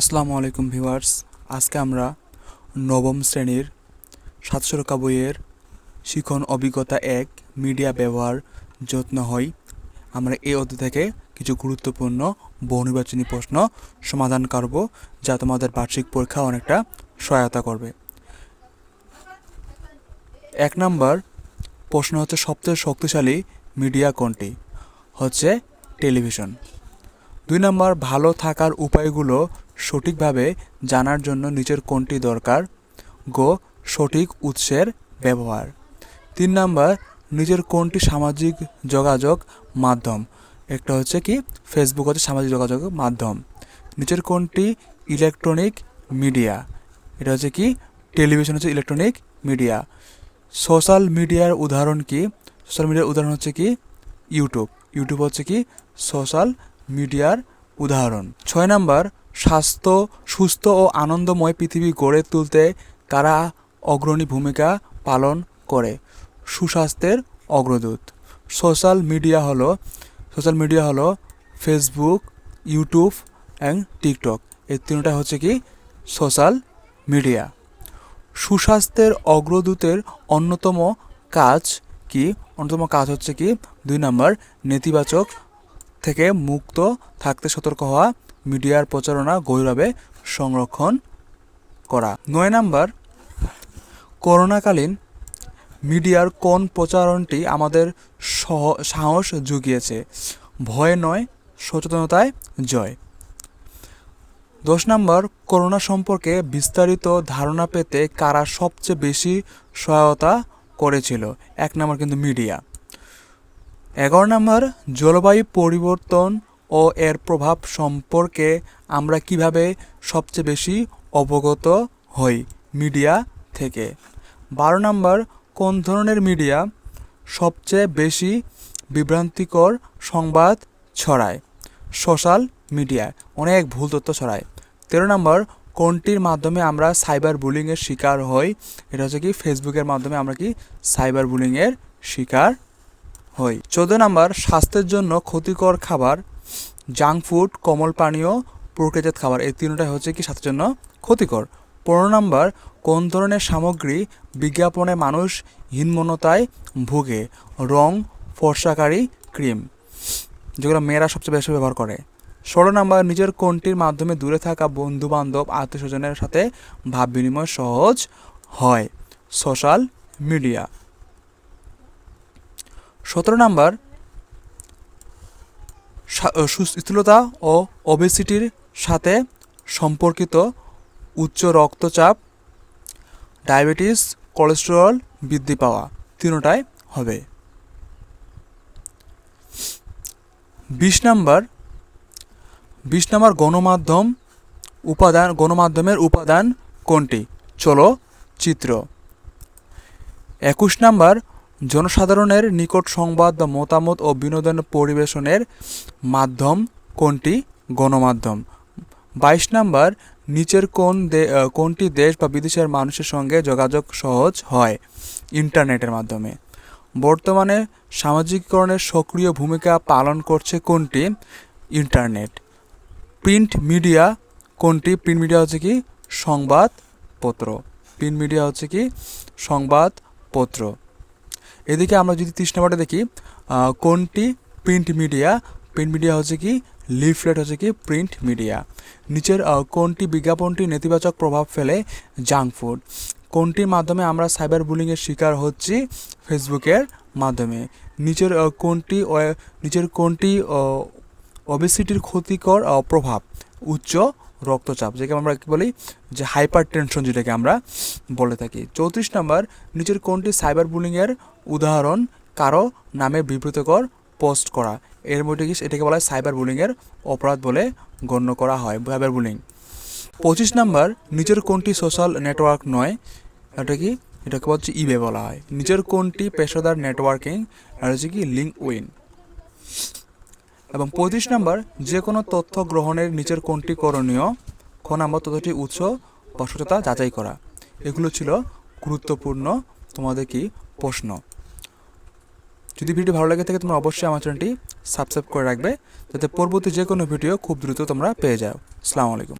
আসসালামু আলাইকুম ভিউয়ার্স। আজকে আমরা নবম শ্রেণির সাতশোরকা বইয়ের শিখন অভিজ্ঞতা এক মিডিয়া ব্যবহার যত্ন হই। আমরা এই অধ্যায় থেকে কিছু গুরুত্বপূর্ণ বহুনির্বাচনী প্রশ্ন সমাধান করব, যা তোমাদের বার্ষিক পরীক্ষা অনেকটা সহায়তা করবে। এক নম্বর প্রশ্ন হচ্ছে, সবচেয়ে শক্তিশালী মিডিয়া কোনটি? হচ্ছে টেলিভিশন। দুই নম্বর, ভালো থাকার উপায়গুলো সঠিকভাবে জানার জন্য নিচের কোনটি দরকার? গো, সঠিক উৎসের ব্যবহার। তিন নম্বর, নিজের কোনটি সামাজিক যোগাযোগ মাধ্যম? একটা হচ্ছে কি ফেসবুক হচ্ছে সামাজিক যোগাযোগ মাধ্যম। নিচের কোনটি? Electronic media. এটা হচ্ছে কি, টেলিভিশন হচ্ছে ইলেকট্রনিক মিডিয়া। সোশ্যাল মিডিয়ার উদাহরণ কি? সোশ্যাল মিডিয়ার উদাহরণ হচ্ছে কি, ইউটিউব। ইউটিউব হচ্ছে কি, সোশ্যাল মিডিয়ার উদাহরণ। ছয় নাম্বার স্বাস্থ্য, সুস্থ ও আনন্দময় পৃথিবী গড়ে তুলতে তারা অগ্রণী ভূমিকা পালন করে। সুস্বাস্থ্যের অগ্রদূত। সোশ্যাল মিডিয়া হলো, সোশ্যাল মিডিয়া হলো ফেসবুক, ইউটিউব অ্যান্ড টিকটক। এই তিনটা হচ্ছে কি? Social media. সুস্বাস্থ্যের অগ্রদূতের অন্যতম কাজ কি? অন্যতম কাজ হচ্ছে কি? দুই নম্বর, নেতিবাচক থেকে মুক্ত, থাকতে সতর্ক হওয়া। মিডিয়ার প্রচারণা গভীরভাবে সংরক্ষণ করা। নয় নাম্বার, করোনাকালীন মিডিয়ার কোন প্রচারণটি আমাদের সহ, সাহস জুগিয়েছে? ভয় নয়, সচেতনতায় জয়। দশ নম্বর, করোনা সম্পর্কে বিস্তারিত ধারণা পেতে কারা সবচেয়ে বেশি সহায়তা করেছিল? এক নম্বর কিন্তু মিডিয়া। এগারো নম্বর, জলবায়ু পরিবর্তন ও এর প্রভাব সম্পর্কে আমরা কীভাবে সবচেয়ে বেশি অবগত হই মিডিয়া থেকে? বারো নম্বর, কোন ধরনের মিডিয়া সবচেয়ে বেশি বিভ্রান্তিকর সংবাদ ছড়ায়? সোশ্যাল মিডিয়ায় অনেক ভুল তথ্য ছড়ায়। তেরো নম্বর, কোনটির মাধ্যমে আমরা সাইবার বুলিংয়ের শিকার হই? এটা হচ্ছে কি, ফেসবুকের মাধ্যমে আমরা কি সাইবার বুলিংয়ের শিকার হই? চোদ্দ নম্বর, স্বাস্থ্যের জন্য ক্ষতিকর খাবার জাঙ্ক ফুড, কোমল পানীয়, প্রক্রিয়াজাত খাবার, এই তিনটাই হচ্ছে কি স্বাস্থ্যের জন্য ক্ষতিকর। পনেরো নম্বর, কোন ধরনের সামগ্রী বিজ্ঞাপনে মানুষ হীনমনতায় ভুগে? রং, ফর্সাকারী, ক্রিম, যেগুলো মেয়েরা সবচেয়ে বেশি ব্যবহার করে। ষোলো নম্বর, নিজের কোনটির মাধ্যমে দূরে থাকা বন্ধু বান্ধব আত্মীয় স্বজনের সাথে ভাব বিনিময় সহজ হয়? Social media. সতেরো নম্বর সুস্থিলতা ও ওবেসিটির সাথে সম্পর্কিত উচ্চ রক্তচাপ ডায়াবেটিস কোলেস্টেরল বৃদ্ধি পাওয়া তিনটাই হবে। বিশ নাম্বার বিশ নাম্বার গণমাধ্যম উপাদান, গণমাধ্যমের উপাদান কোনটি? চলো চিত্র। একুশ নাম্বার জনসাধারণের নিকট সংবাদ বা মতামত ও বিনোদন পরিবেশনের মাধ্যম কোনটি? গণমাধ্যম। বাইশ নাম্বার, নিচের কোন কোনটি দেশ বা বিদেশের মানুষের সঙ্গে যোগাযোগ সহজ হয়? ইন্টারনেটের মাধ্যমে। বর্তমানে সামাজিকীকরণের সক্রিয় ভূমিকা পালন করছে কোনটি? ইন্টারনেট। প্রিন্ট মিডিয়া কোনটি? প্রিন্ট মিডিয়া হচ্ছে কি? সংবাদপত্র। প্রিন্ট মিডিয়া হচ্ছে কি? সংবাদপত্র। এদিকে আমরা যদি তৃষ্ণা নাম্বারটা দেখি কোনটি? Print media. প্রিন্ট মিডিয়া হচ্ছে কি? লিফলেট হচ্ছে কি? Print media. নিচের কোনটি বিজ্ঞাপনটি নেতিবাচক প্রভাব ফেলে? Junk food. কোনটির মাধ্যমে আমরা সাইবার বুলিংয়ের শিকার হচ্ছি? ফেসবুকের মাধ্যমে। নিচের কোনটি নিচের কোনটি ওবেসিটির ক্ষতিকর প্রভাব? উচ্চ রক্তচাপ যেটাকে আমরা কি বলি? যে হাইপার টেনশন যেটাকে আমরা বলে থাকি। চৌত্রিশ নম্বর, নিচের কোনটি সাইবার বুলিংয়ের উদাহরণ কারও নামে বিব্রতকর পোস্ট করা? এর মধ্যে কি এটাকে বলা হয় সাইবার বুলিংয়ের অপরাধ বলে গণ্য করা হয় সাইবার বুলিং পঁচিশ নাম্বার, নিচের কোনটি সোশ্যাল নেটওয়ার্ক নয়? এটা কি? এটাকে হচ্ছে ইবে বলা হয়। নিচের কোনটি পেশাদার নেটওয়ার্কিং এটা হচ্ছে কি লিঙ্ক উইন এবং পঁয়ত্রিশ নাম্বার যে কোনো তথ্য গ্রহণের নিচের কোনটি করণীয়? খ নাম্বার, তথ্যটি উৎস সত্যতা যাচাই করা। এগুলো ছিল গুরুত্বপূর্ণ, তোমাদের কি প্রশ্ন? যদি ভিডিও ভালো লাগে থাকে তোমরা অবশ্যই আমার চ্যানেলটি সাবস্ক্রাইব করে রাখবে, যাতে পরবর্তী যে কোনো ভিডিও খুব দ্রুত তোমরা পেয়ে যাও। আসসালামু আলাইকুম।